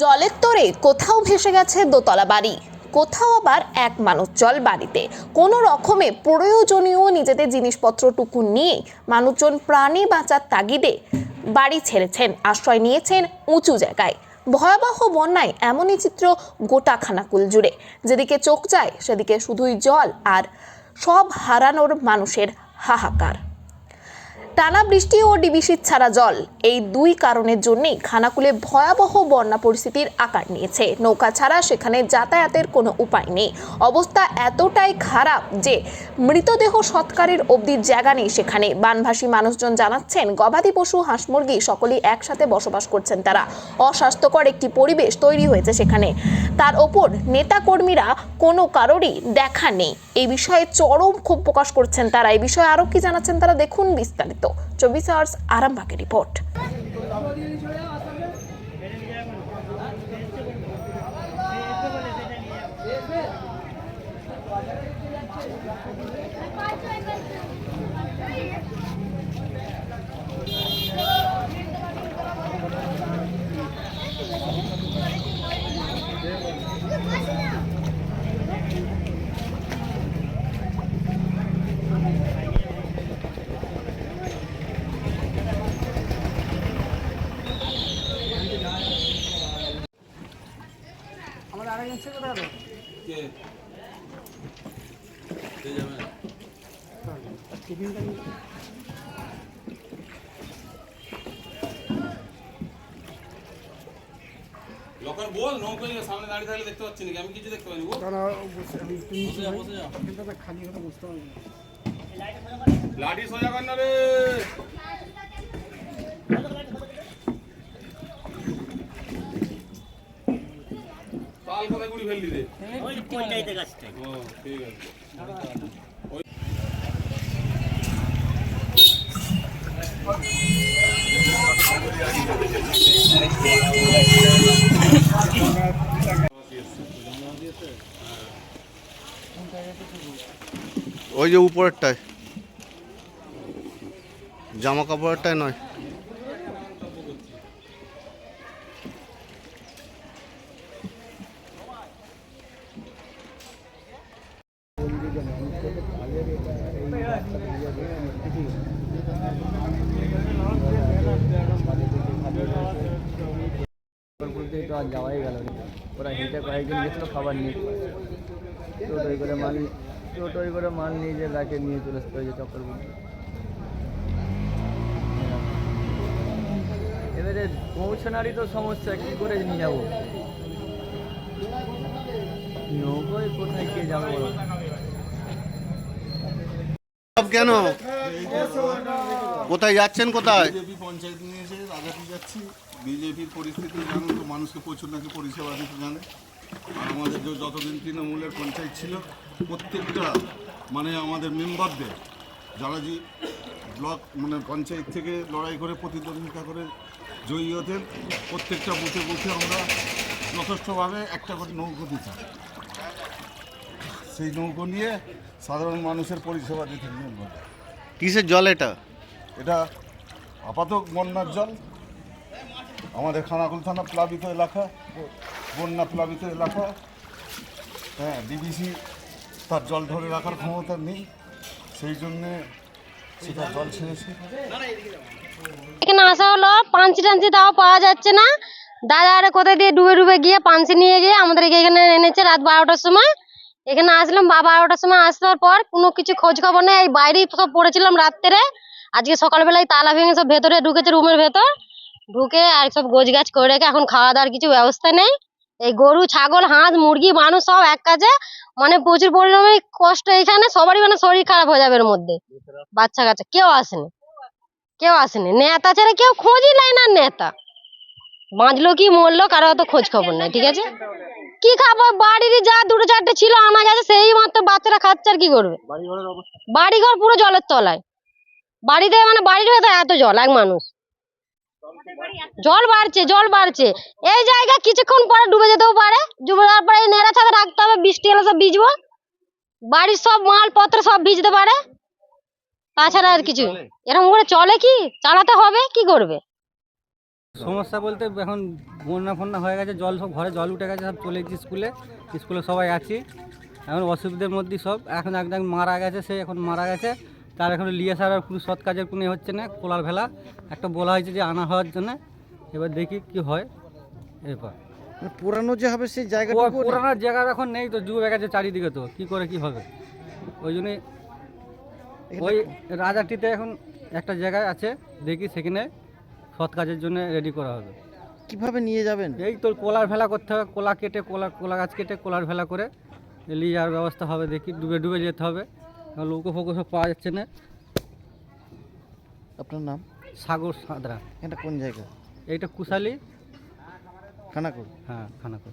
জলের তোরে কোথাও ভেসে গেছে দোতলা বাড়ি। কোথাও আবার এক মানুষ জল বাড়িতে। কোনো রকমে প্রয়োজনীয় নিজেদের জিনিসপত্রটুকু নিয়ে মানুষজন প্রাণী বাঁচার তাগিদে বাড়ি ছেড়েছেন, আশ্রয় নিয়েছেন উঁচু জায়গায়। ভয়াবহ বন্যায় এমনই চিত্র গোটা খানাকুল জুড়ে যেদিকে চোখ যায়, সেদিকে শুধুই জল আর সব হারানোর মানুষের হাহাকার। টানা বৃষ্টি ও ডিবিসির ছাড়া জল। এই দুই কারণের জন্যেই খানাকুলে ভয়াবহ বন্যা পরিস্থিতির আকার নিয়েছে। নৌকা ছাড়া সেখানে যাতায়াতের কোনো উপায় নেই। অবস্থা এতটাই খারাপ যে মৃতদেহ সৎকারের অবধির জায়গা নেই সেখানে। বানভাসী মানুষজন জানাচ্ছেন, গবাদি পশু, হাঁস মুরগি সকলেই একসাথে বসবাস করছেন তারা। অস্বাস্থ্যকর একটি পরিবেশ তৈরি হয়েছে সেখানে। তার ওপর নেতাকর্মীরা কোনো কারোরই দেখা নেই। এই বিষয়ে চরম ক্ষোভ প্রকাশ করছেন তারা। এই বিষয়ে আরও কি জানাচ্ছেন তারা? দেখুন বিস্তারিত। চব্বিশ আওয়ার্স আরামবাগের রিপোর্ট। আমাদের আরেকজন ছিল কোথায়? কে? কে যাবে? টিফিনটা নিয়ে- বল নৌকো নিয়ে সামনে দাঁড়িয়ে থাকলে দেখতে পাচ্ছি নাকি? আমি কিছু দেখতে পাইনি যা বসে যা। খালি হলে বুঝতে পারব লাঠি সোজা কর না রে তাল কোথায় গুড়ি ফেললি রে ওই পঞ্চায়েতে গাছটাই ও ঠিক আছে। ওই যে উপরেরটায়। জামা কাপড়েরটায় নয়। তো আর যাওয়াই গেল না ওরা হেঁটে কয়েকজন গেছিল খাবার নিয়ে টোটোই করে মাল টোটোই করে মাল নিয়ে যে রাখে নিয়ে চলে আসতে হয়েছে চক্করপুর এবারে পৌঁছানারই তো সমস্যা কি করে নিয়ে যাব নৌকোয় কোথায় কে যাব কেন? কোথায় যাচ্ছেন কোথায়? বিজেপি পঞ্চায়েত নিয়ে এসে আগাতে যাচ্ছি। বিজেপির পরিস্থিতি জানেন তো, মানুষকে প্রচুর নাকি পরিষেবা দিতে জানে। আমাদের যে যতদিন তৃণমূলের পঞ্চায়েত ছিল, প্রত্যেকটা মানে আমাদের মেম্বারদের, যারা যে ব্লক মানে পঞ্চায়েত থেকে লড়াই করে, প্রতিদ্বন্দ্বিতা করে জয়ী হতেন, প্রত্যেকটা বুথে বুথে আমরা যথেষ্টভাবে একটা করে নৌকো দিতাম। সেই নৌকো নিয়ে সাধারণ মানুষের পরিষেবা মেম্বার কিসের জল এটা? এটা আপাতত বন্যার জল। আমাদের খানাকুল থানা প্লাবিত এলাকা বন্যা প্লাবিত এলাকা। হ্যাঁ ডিবিসি তার জল ধরে রাখার ক্ষমতা নেই। সেই জন্যে সেটা জল ছেড়েছে। এখানে আসা হলো পাঞ্চি টাঞ্চি তাও পাওয়া যাচ্ছে না। দাদা আরে কোথায় দিয়ে ডুবে ডুবে গিয়ে পাঞ্চি নিয়ে গিয়ে আমাদের এখানে এনেছে রাত বারোটার সময়। এখানে আসলাম বা বারোটার সময় আসার পর কোনো কিছু খোঁজ খবর নেই, এই বাইরেই সব পড়েছিলাম রাত্রে। আজকে সকালবেলায় তালা ভেঙে সব ভেতরে ঢুকেছে রুমের ভেতর। ঢুকে আর সব গোছ গাছ করে রেখে এখন খাওয়া দাওয়ার কিছু ব্যবস্থা নেই। এই গরু, ছাগল, হাঁস, মুরগি, মানুষ সব এক কাজে। মানে প্রচুর পরিমাণে কষ্ট এখানে সবারই মানে শরীর খারাপ হয়ে যাবে এর মধ্যে। বাচ্চা কাচ্চা, কেউ আসেনি। কেউ আসেনি। নেতা ছাড়া কেউ খোঁজই নেয় না নেতা। বাঁচলো কি, মরলো, কারও অত খোঁজ খবর নাই, ঠিক আছে? কি খাব? বাড়ির যা দুটো চারটে ছিল আনা গেছে সেই মাত্র বাচ্চারা খাচ্ছে আর কি করবে? বাড়ি ঘর পুরো জলের তলায়। বাড়িতে মানে বাড়ির ভেতর এত জল এক মানুষ। জল বাড়ছে জল বাড়ছে। এই জায়গা কিছুক্ষণ পরে ডুবে যেতেও পারে। ডুবে যাওয়ার পরে নেড়া ছাদে রাখতে হবে বৃষ্টি এলে সব ভিজবো। বাড়ির সব মালপত্র সব ভিজতে পারে। তাছাড়া আর কিছু এরকম করে চলে কি? চালাতে হবে কি করবে? সমস্যা বলতে এখন বন্যা ফন্যা হয়ে গেছে জল সব ঘরে জল উঠে গেছে সব চলে গেছি স্কুলে। স্কুলে সবাই আছি। এখন অসুবিধার মধ্যেই সব। এখন একদম মারা গেছে সে এখন মারা গেছে। তার এখন লিয়ে সারার কোনো সৎ কাজের কোনো হচ্ছে না কোলার ভেলা। একটা বলা হয়েছে যে আনা হওয়ার জন্য। এবার দেখি কি হয়। এরপর। পুরানো যে হবে সেই জায়গা পুরানো জায়গা এখন নেই তো ডুবে গেছে চারিদিকে তো। কি করে কি হবে? ওই জন্যই ওই রাজাটিতে এখন একটা জায়গায় আছে। দেখি সেখানে। সৎ কাজের জন্য রেডি করা হবে। কীভাবে নিয়ে যাবেন? এই তোর কোলার ভেলা করতে হবে কোলা কেটে কোলা কোলা গাছ কেটে কোলার ভেলা করে নিয়ে যাওয়ার ব্যবস্থা হবে দেখি ডুবে ডুবে যেতে হবে। লৌকো ফোকো সব পাওয়া যাচ্ছে না। আপনার নাম? সাগর সাঁতরা। এটা কোন জায়গা? এইটা কুশালি। খানাকুল। হ্যাঁ খানাকুল।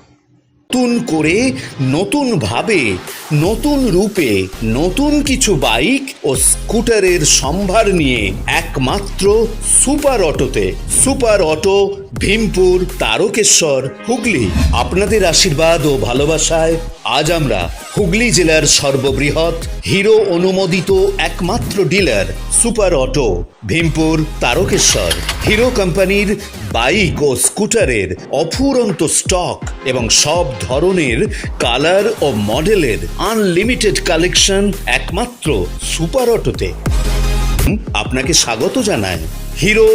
নতুন করে, নতুন ভাবে, নতুন রূপে, নতুন কিছু বাইক ও স্কুটারের সম্ভার নিয়ে একমাত্র সুপার অটোতে। Super auto, Bhimpur, Tarakeswar, Hooghly. আপনাদের আশীর্বাদ ও ভালোবাসায় আজ আমরা হুগলি জেলার সর্ববৃহৎ, হিরো অনুমোদিত একমাত্র dealer super auto, Bhimpur, Tarakeswar. Hero কোম্পানির বাইক ও স্কুটারের অফুরন্ত স্টক এবং সব ধরনের কালার ও মডেলের আনলিমিটেড কালেকশন একমাত্র সুপার অটোতে। আপনাকে স্বাগত জানায় হিরো